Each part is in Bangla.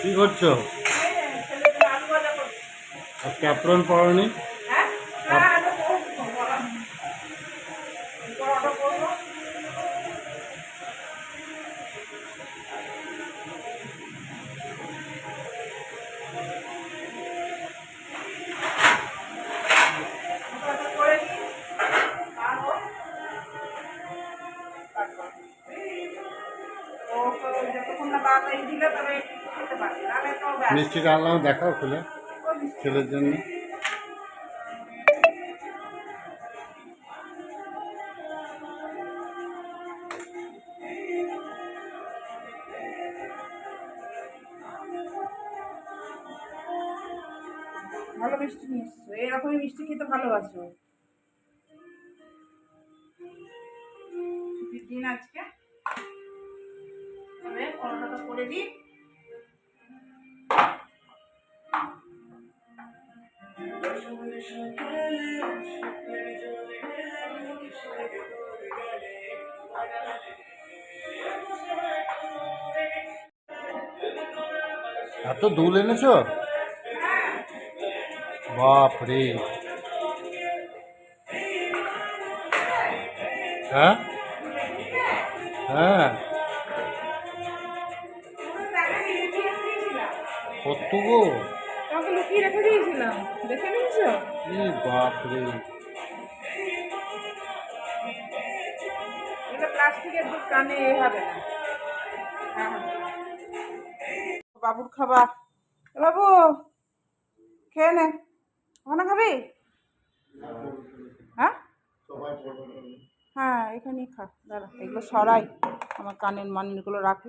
কি করছ? ক্যাপ্রন পড়নি আনলাম, দেখাও খুলে, ছেলের জন্য। ভালো মিষ্টি নিয়ে এরকমই মিষ্টি খেতে ভালোবাসো। দিন আজকে। তবে পরোটাটা করে দিই। এত দুল এনেছো? বাপ রে হ্যাঁ? হ্যাঁ। কত গো লুকিয়ে রেখে দিয়েছিলাম? দেখে নিয়েছো? ই বাপ রে এটা প্লাস্টিকের দুধ কানে এ হবে না। হ্যাঁ, হ্যাঁ। বাবুর খাবার। বাবু খেয়ে নে। ওখানে খাবি? হ্যাঁ? হ্যাঁ এখানেই খা। দাঁড়া এগুলো সরাই। আমার কানের মানিগুলো রাখল।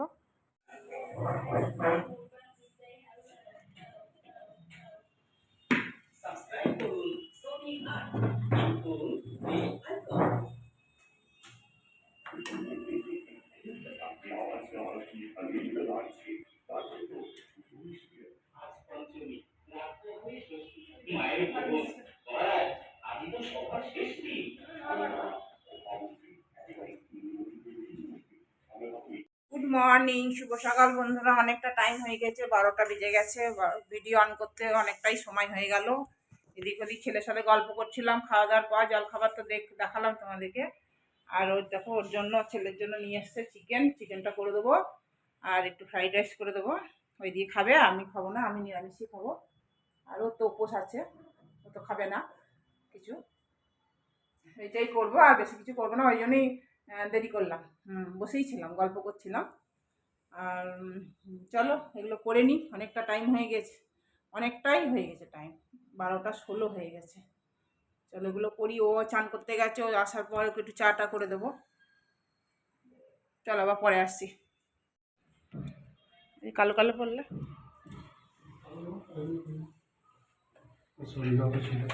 গুড মর্নিং শুভ সকাল বন্ধুরা। অনেকটা টাইম হয়ে গেছে, বারোটা বেজে গেছে ভিডিও অন করতে অনেকটাই সময় হয়ে গেল। এদিক ওদিক ছেলের সাথে গল্প করছিলাম খাওয়া দাওয়ার পর জল খাবার তো দেখ দেখালাম তোমাদেরকে। আর ওর দেখো, ওর জন্য ছেলের জন্য নিয়ে এসছে চিকেন চিকেনটা করে দেবো। আর একটু ফ্রাইড রাইস করে দেবো। ওই দিয়ে খাবে, আমি খাব না, আমি নিরামিষই খাব। আর ওর তো উপোস আছে, ও তো খাবে না কিছু। এটাই করব, আর বেশি কিছু করব না, ওই জন্যই দেরি করলাম। বসেই ছিলাম, গল্প করছিলাম। আর চলো, এগুলো করে নিই, অনেকটা টাইম হয়ে গেছে। অনেকটাই হয়ে গেছে টাইম বারোটা ষোলো হয়ে গেছে। চলো এগুলো করি, ও চান করতে গেছে, ও আসার পর ওকে একটু চাটা করে দেবো। চলো আবার পরে আসছি। এই কালো কালো পড়লে।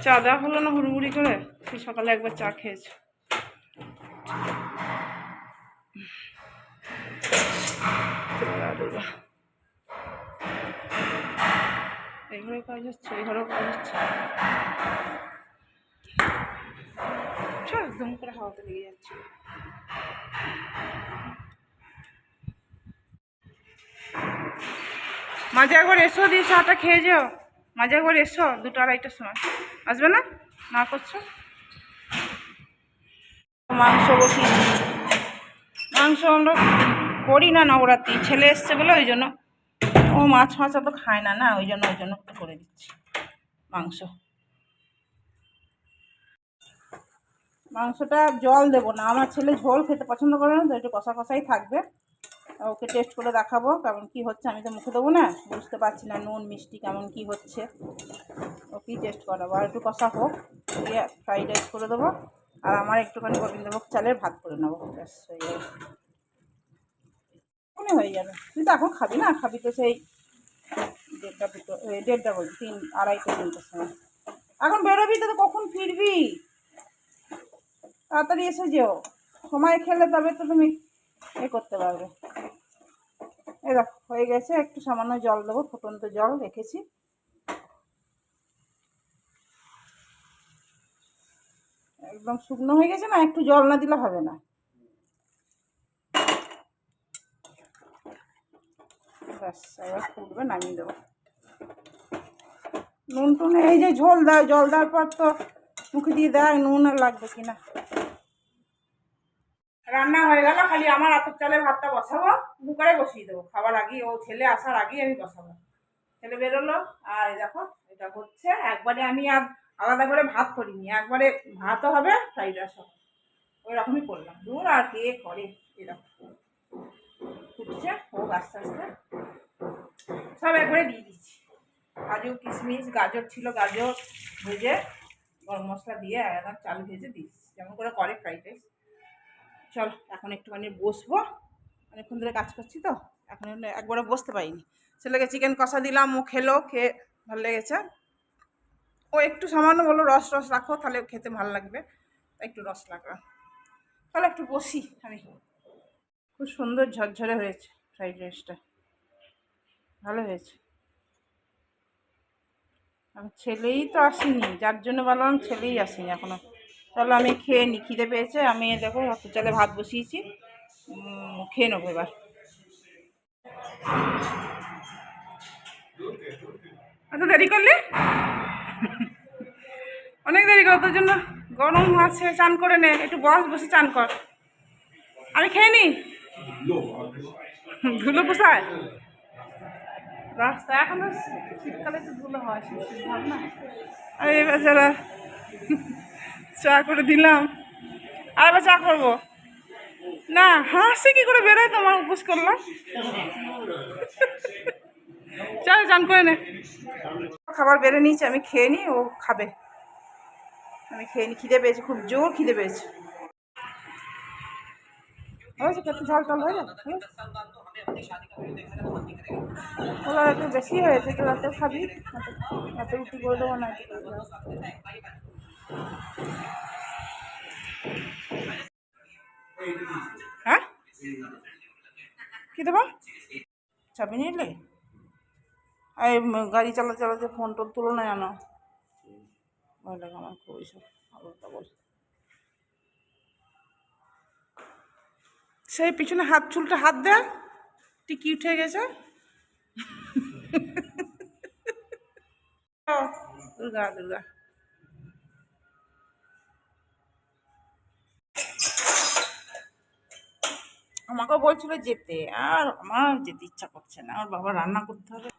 চা দেওয়া হলো না হুড়ুহুড়ি করে? সে সকালে একবার চা খেয়েছ। খেয়েছে এই কাজ হচ্ছে এই কাজ হচ্ছে। একদম করে হাওয়াতে লেগে যাচ্ছে। মাঝে একবার এসো, দিয়ে চাটা খেয়ে যাও। মাঝে একবার এসো, দুটো আড়াইটার সময়। আসবে না? না করছ? মাংস বসি মাংস আমরা করি না নবরাত্রি, ছেলে এসছে বলে ওই জন্য ও মাছ মাছ তো খায় না না? ওই জন্য ওই জন্য করে দিচ্ছি মাংস। মাংসটা জল দেবো না। আমার ছেলে ঝোল খেতে পছন্দ করে না, তো একটু কষা কষাই থাকবে। ওকে টেস্ট করে দেখাবো কেমন কি হচ্ছে। আমি তো মুখে দেবো না, বুঝতে পারছি না নুন, মিষ্টি কেমন কি হচ্ছে। ওকেই টেস্ট করাবো। আর একটু কষা হোক, দিয়ে ফ্রাইড রাইস করে দেবো। আর আমার একটুখানি গোবিন্দভোগ চালের ভাত করে নেব। ব্যাস, হয়ে এখনই হয়ে যাবে তুই তো এখন খাবি না? খাবি তো সেই দেড়টা দুটো দেড়টা বলছি, তিন, আড়াইটা, তিনটার সময়। এখন বেরোবি তো কখন ফিরবি? তাড়াতাড়ি এসে যেও। সময় খেলে তবে তো তুমি এ করতে পারবে। এ দেখো, হয়ে গেছে, একটু সামান্য জল দেবো, ফুটন্ত জল রেখেছি। একদম শুকনো হয়ে গেছে না? একটু জল না দিলে হবে না। ব্যাস এবার ফুটবে, নামিয়ে দেবো। নুন টুন, এই যে ঝোল দেয় জল দেওয়ার পর তো মুখে দিয়ে দেয়, নুন আর লাগবে কিনা রান্না হয়ে গেল, খালি আমার আতপ চালের ভাতটা বসাবো, কুকারে বসিয়ে দেবো। খাবার আগেই, ও ছেলে আসার আগেই আমি বসাবো। ছেলে বেরোলো, আর দেখো, এটা হচ্ছে, একবারে আমি আর আলাদা করে ভাত করিনি, একবারে ভাতও হবে, ফ্রাইড রাইস হবে। ওই রকমই করলাম। দূর আর কে করে, এরকম। ফুটছে হোক আস্তে আস্তে। সব একবারে দিয়ে দিচ্ছি। কাজু, কিশমিশ, গাজর ছিল, গাজর ভেজে গরম মশলা দিয়ে একদম চাল ভেজে দিচ্ছি। যেমন করে করে ফ্রাইড রাইস চল, এখন একটুখানি বসবো। অনেকক্ষণ ধরে কাজ করছি তো, এখন একবারে বসতে পারিনি। ছেলেকে চিকেন কষা দিলাম, ও খেলো, খেয়ে ভালো লেগেছে। ও একটু সামান্য বলো রস রস রাখো, তাহলে খেতে ভালো লাগবে। একটু রস লাগবে তাহলে একটু বসি আমি। খুব সুন্দর ঝরঝরে হয়েছে ফ্রাইড রাইসটা ভালো হয়েছে। আমি ছেলেই তো আসেনি, যার জন্য বললাম ছেলেই আসেনি এখনও। চলো আমি খেয়ে নি, খিদে পেয়েছে, আমি দেখো ভাত চালে ভাত বসিয়েছি খেয়ে নেব এবার। এত দেরি করলি? অনেক দেরি কর, তোর জন্য গরম আছে, চান করে নে, একটু বস, বসে চান কর। আমি খেয়ে নি? ধুলো পোষায় রাস্তা এখন শীতকালে তো ধুলো হয় না। আরে বেচারা চা করে দিলাম, আর এবার চা করব। না, হাসি কি করে বেরোয় তোমার উপোস করলাম? চল, চান করে নে। খাবার বেড়ে নিয়েছি, আমি খেয়ে নিই ও খাবে। আমি খেয়ে নিই খিদে পেয়েছি, খুব জোর খিদে পেয়েছে। হয়েছে কত ঝাল টাল হয়ে যাবে ওগুলো একটু বেশি হয়েছে তো রাতে খাবি রাতে রুটি করে দেবো না একটু। হ্যাঁ কী দেবো চাবি নিলে এই গাড়ি চালাতে চালাতে ফোন টোন তুলো না জানো ভয় লাগে আমার খুব এইসব সেই পিছনে হাত, চুলটা হাত দেয় টিকি উঠে গেছে। দুর্গা দুর্গা। আমাকে বলছিল যেতে, আর আমার যেতে ইচ্ছা করছে না, আমার বাবা রান্না করতে হবে।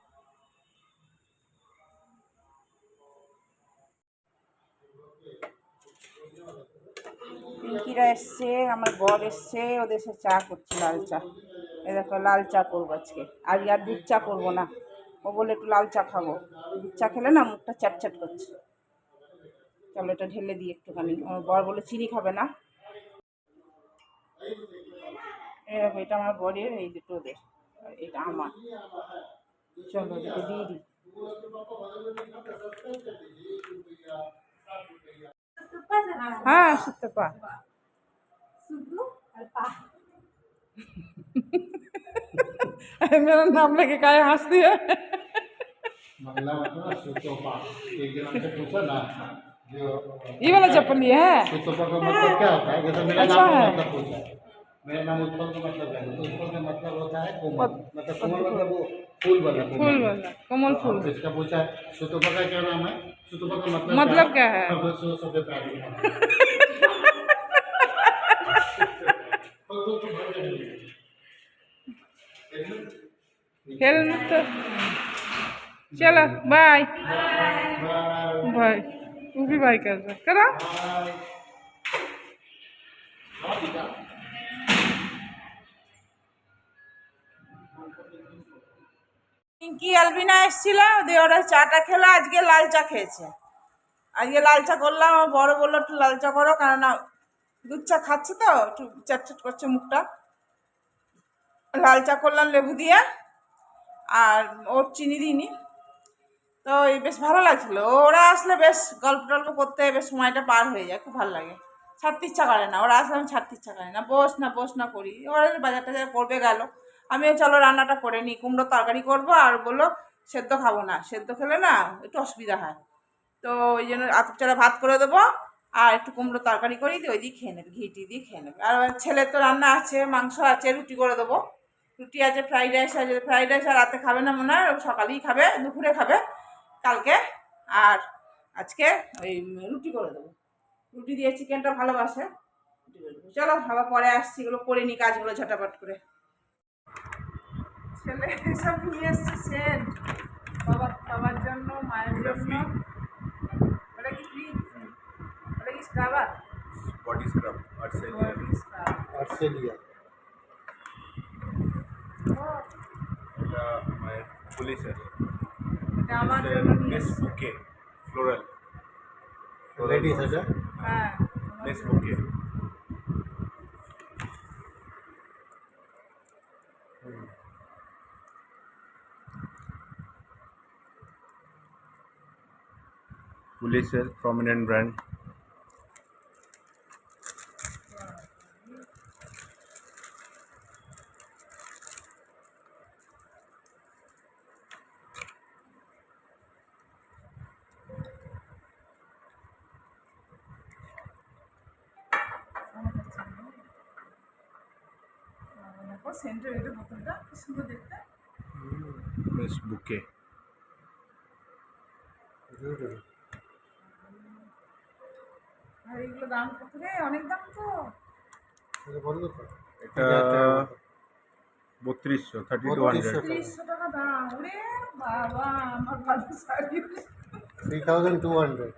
পিঙ্কিরা এসছে, আমার বর এসছে, ওদের সে চা করছে, লাল চা। এ দেখো, লাল চা করব আজকে। আজকে আর দুধ চা করব না। ও বলে একটু লাল চা খাব। দুধ চা খেলে না মুখটা চ্যাটচ্যাট করছে। চলো, এটা ঢেলে দিই একটুখানি। আমার বর বলে চিনি খাবে না? দেখো, এটা আমার বরের, এই দুটো ওদের। এটা আমার। চলো, এটা দিয়ে দিই। हाँ सुत्ते पा मेरा नाम लेके काय हंसती है? मतलब सुतोपा. ये वाला चप्पल लिए है? सुतोपा का मतलब क्या होता है? जैसे मेरा अच्छा नाम है। मतलब पूछा मेरा नाम उत्पल का मतलब है? तो उत्पल का मतलब होता है कोमल। मतलब कोमल मतलब वो फूल वाला फूल वाला कमल फूल। इसका पूछा है सुतोपा का क्या नाम है? सुतोपा मतलब, क्या है? मतलब हेलमेट तो चलो बाय बाय तू भी बाय कर करा? পিঙ্কি আলবিনা এসেছিল, দিয়ে ওরা চাটা খেলো, আজকে লাল চা খেয়েছে। আজকে লাল চা করলাম বড় বলল, একটু লাল চা করো কারণ দুধ চা খাচ্ছে তো, একটু চ্যাটচ্যাট করছে মুখটা। লাল চা করলাম লেবু দিয়ে, আর ওর চিনি দিইনি। তো এই বেশ ভালো লাগছিল। ওরা আসলে বেশ গল্প টল্প করতে বেশ সময়টা পার হয়ে যায়, খুব ভালো লাগে। ছাড়তে ইচ্ছা করে না, ওরা আসলে আমি ছাড়তে ইচ্ছা করে না। বস না বস না করি। ওরা বাজার টাজার করবে গেল। আমিও চলো রান্নাটা করে নিই। কুমড়ো তরকারি করব আর বলল, সেদ্ধ খাব না। সেদ্ধ খেলে না একটু অসুবিধা হয়। তো ওই জন্য আতপ চালা ভাত করে দেবো আর একটু কুমড়ো তরকারি করি দিয়ে ওই দিয়ে খেয়ে নেবে, ঘি টি দিয়ে খেয়ে নেবে। আর ছেলের তো রান্না আছে, মাংস আছে, রুটি করে দেবো। রুটি আছে, ফ্রাইড রাইস আছে। ফ্রাইড রাইস আর রাতে খাবে না মনে হয় সকালেই খাবে, দুপুরে খাবে, কালকে। আর আজকে ওই রুটি করে দেবো। রুটি দিয়ে চিকেনটা ভালোবাসে। চলো আবার পরে আসছি, এগুলো করে নি কাজগুলো ঝটাপট করে। ছেলে সব নিয়ে এসছে সেন্ট বাবা বাবার জন্য মায়ের জন্য। ওটা কি ফ্রি ওটা কি স্ক্রাবার বডি স্ক্রাব আর সেলিয়ার স্ক্রাব অস্ট্রেলিয়া এটা মায়ের পুলিশের। এটা আমার জন্য নিয়ে মিস এসছে। বুকে ফ্লোরাল লেডিস এটা? হ্যাঁ মিস বুকে। পুলিশের প্রমিনেন্ট ব্র্যান্ড সেন্টার এটা বোতলটা কি সুন্দর দেখতে মিস বুকে এগুলো দাম কত রে? অনেক দাম তো। এটা বত্রিশশো থার্টি টু হান্ড্রেড তিরিশশো টাকা দাম। ওরে বাবা আমার ভালো sari. Three thousand two hundred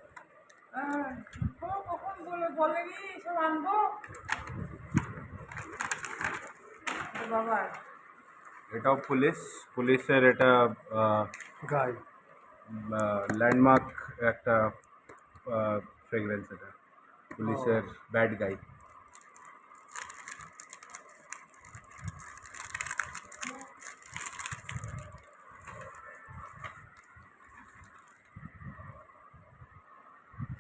কখন বলে বলেনি সব আনব? বাবা। এটাও পুলিশ। পুলিশের এটা গাই ল্যান্ডমার্ক একটা ফ্রেগরেন্স এটা। পুলিশের ব্যাড গাই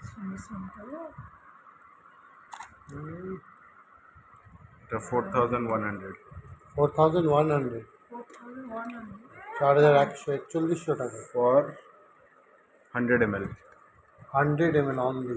সুন্দর সুন্দর গো। এটা four thousand one hundred four thousand one hundred 4100 চার হাজার একশো একচল্লিশশো টাকা for hundred M L hundred M L only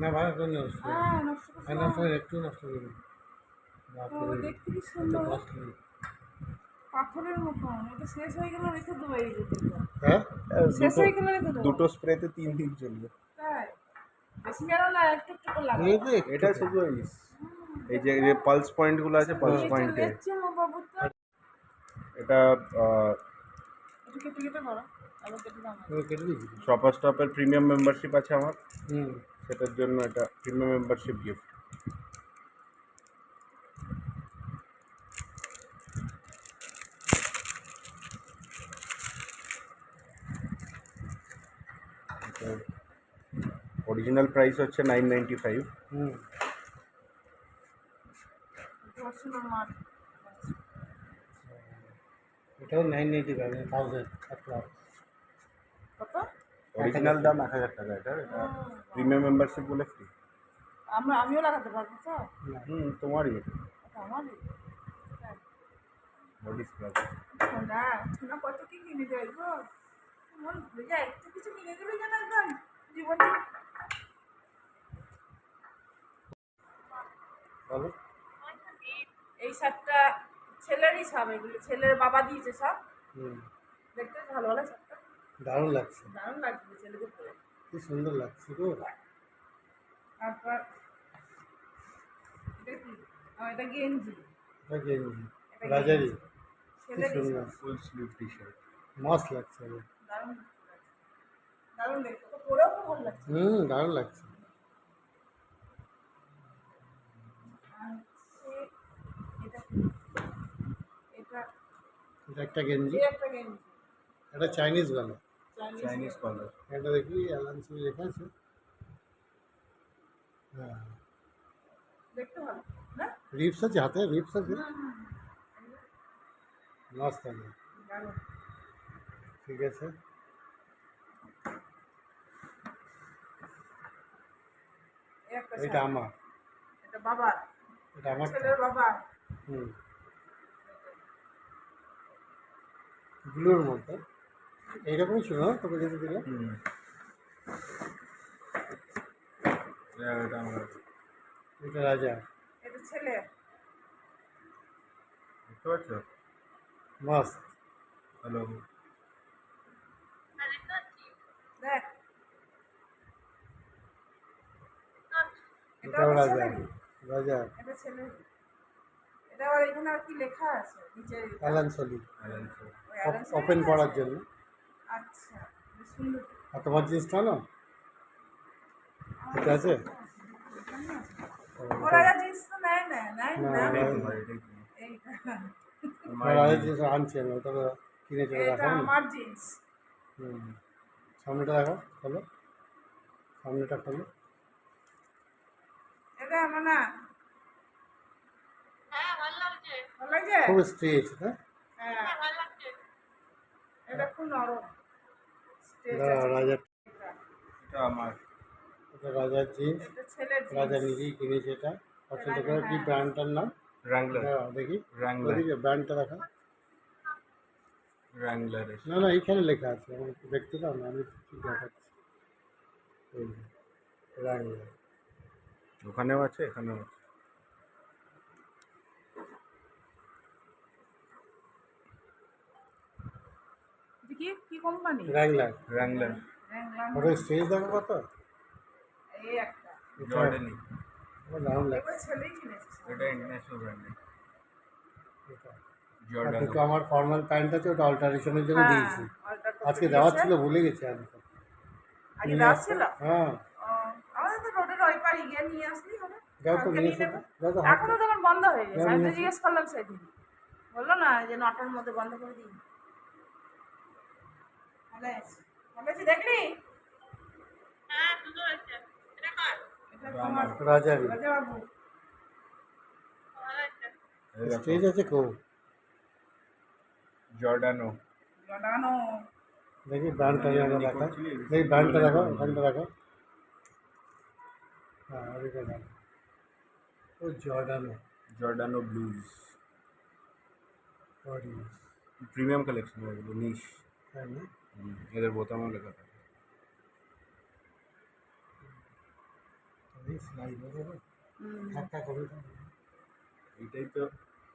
না ভালো করে নষ্ট হ্যাঁ নষ্ট হ্যাঁ করে একটু নষ্ট করে ও, দেখতে কি সুন্দর। পাথরের মতন। এটা শেষ হয়ে গেলে রেখে দেবো এই হ্যাঁ? শেষ হয়ে গেলে রেখে দেবো। দুটো স্প্রেতে তিন দিন চলবে। তাই? বেশি গেল না একটু একটু করে লাগাবো। এই তো একটু এটা শুধু এই এই যে যে পালস পয়েন্টগুলো আছে পালস এটা পয়েন্টে কেটে কেটে করো। কেটে শপার স্টপের প্রিমিয়াম মেম্বারশিপ আছে আমার। হুম। সেটার জন্য এটা premium membership gift original price হচ্ছে নাইন নাইনটি ফাইভ হুম বলছিল আমার এটাও nine eighty five thousand approx কত অরিজিনাল দাম এক হাজার টাকা এটা এটা প্রিমিয়াম মেম্বারশিপ বলে ফ্রি আমরা আমিও লাগাতে পারব তো? হুম তোমারই আমারই। বডি স্ক্রাব না না কত কি কিনে দেয় গো? মন ভুলে যায় একটু কিছু কিনে দিলে যেন একদম জীবনটা বলো। এই শার্টটা ছেলেরই সব এগুলো ছেলের বাবা দিয়েছে সব হুম। দেখতে ভালো ভালো দারুণ লাগছে। দারুণ লাগছে ছেলেদের পরে। কি সুন্দর লাগছে গো। তারপর এটা কি? এটা গেঞ্জি। এটা গেঞ্জি। রাজারি কি সুন্দর। ফুল স্লিভ টি শার্ট মস্ত লাগছে দারুণ লাগছে। দারুণ দেখতে। তো পরেও তো ভালো লাগছে। হুম দারুণ লাগছে। এটা এটা এটা একটা গেঞ্জি। একটা গেঞ্জি। এটা চাইনিজ গানা চাইনিজ কালার এটা দেখি অ্যালান্সি লেখা আছে। হ্যাঁ। দেখতে ভালো না? রিপস আছে হাতে রিপস আছে। মস্ত আছে ঠিক আছে। এটা আমার। এটা বাবার। এটা আমার বাবা। হুম। ব্লুর মধ্যে। এইরকমই ছিল তোকে যেতে দিলাম এটা রাজা। এটা ছেলে। বুঝতে পারছ? মস্ত। হ্যালো। দেখ। এটাও রাজা ছেলে। রাজা। এটা ছেলে। এটা আবার এখানে আর কি লেখা আছে? নিচে অ্যালান সলি ওই Alan Smith ওপেন করার জন্য। আচ্ছা আর তোমার জিনিসটা না ঠিক আছে? আনছে ওটা তো কিনে চলে হুম সামনেটা দেখো খোলো সামনেটা খোলো। লাগছে? খুব স্ট্রেচ হ্যাঁ? হ্যাঁ। এটা খুব নরম। রাজা এটা। আমার। এটা রাজার জিন্স। রাজা জিন্স। নিজেই কিনেছে এটা। পছন্দ করে কি ব্র্যান্ডটার নাম? র্যাংলার দেখি। র্যাংলার ব্র্যান্ডটা দেখা। র্যাংলারের না না এইখানে লেখা আছে। আমার দেখতে দাও না আমি ঠিক দেখাচ্ছি। রাঙ্গা ওখানেও আছে এখানেও আছে। কি কি কোম্পানি রাংলার র্যাংলার ওটা স্টেজ দেখো কত? এই একটা। জর্ডানি এটা ইন্টারন্যাশনাল দুটো আমার ফর্মাল প্যান্ট আছে ওটা অল্টারেশনের জন্য হ্যাঁ, দিয়েছি। আজকে দেওয়ার ছিল ভুলে গেছি ছিল? হ্যাঁ। আমাদের তো রোডের ওই পারে গিয়ে নিয়ে হবে। যাও তো নিয়ে নিয়ে এসো। যাও তো এখনও তো আমার বন্ধ হয়ে গেছে। আমি তো। জিজ্ঞেস করলাম সেদিন বলল না যে নটার মধ্যে বন্ধ করে দিই। ভালো আছে ভালো আছে দেখলি এটা তোমার রাজারি রাজা বাবু স্টেজ আছে খুব জর্ডানো জড়ানো দেখি ব্র্যান্ডটা যেন এমনি দেখা করছিলি? দেখি ব্র্যান্ডটা দেখো ওখানটা দেখো হ্যাঁ ওদিকে দেখো ও Giordano Giordano blues sorry premium collection এগুলো নিশ তাই না এদের বোতামও লেখা থাকে। এইটাই তো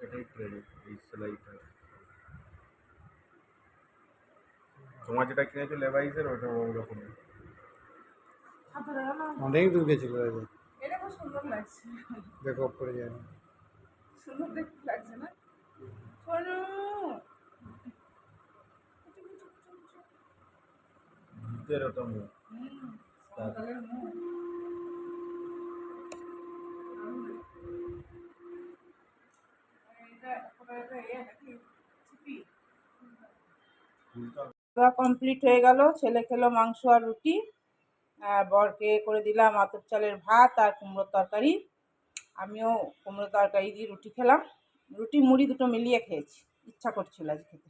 এটাই ট্রেন্ড এই সেলাইটা। তোমার যেটা কিনেছো লেভাইসের ওটা গেল। অনেক দূর গেছিল এটা খুব সুন্দর লাগছে। দেখো পড়ে যায় সুন্দর দেখতে লাগছে না? খাওয়া কমপ্লিট হয়ে গেল, ছেলে খেলো মাংস আর রুটি। বরকে করে দিলাম আতপ চালের ভাত আর কুমড়োর তরকারি। আমিও কুমড়ো তরকারি দিয়ে রুটি খেলাম। রুটি, মুড়ি দুটো মিলিয়ে খেয়েছি। ইচ্ছা করছিল আজ খেতে।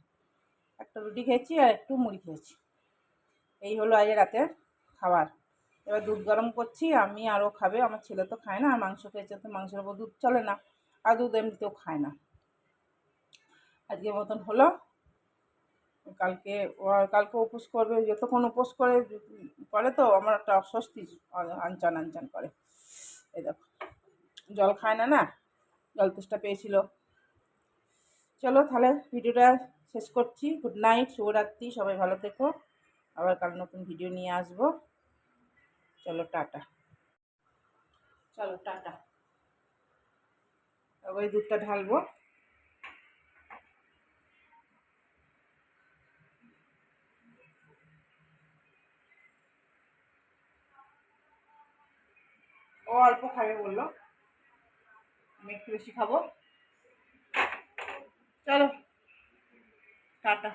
একটা রুটি খেয়েছি আর একটু মুড়ি খেয়েছি। এই হলো আজ রাতে খাবার। এবার দুধ গরম করছি, আমি আরও খাবে, আমার ছেলে তো খায় না, আর মাংস খেয়েছে তো মাংসের উপর দুধ চলে না, আর দুধ এমনিতেও খায় না। আজকের মতন হলো। কালকে কালকে উপোস করবে, যতক্ষণ উপোস করে করে তো আমার একটা অস্বস্তি আনচান আনচান করে। এই দেখো, জল খায় না না, জল তেষ্টা পেয়েছিল। চলো তাহলে ভিডিওটা শেষ করছি। গুড নাইট, শুভরাত্রি, সবাই ভালো থেকো। আবার কাল নতুন ভিডিও নিয়ে আসব। চলো, টাটা। চলো, টাটা। এবার দুধটা ঢালবো। ও অল্প খাবে বলল। আমি একটু বেশি খাব। চলো, টাটা।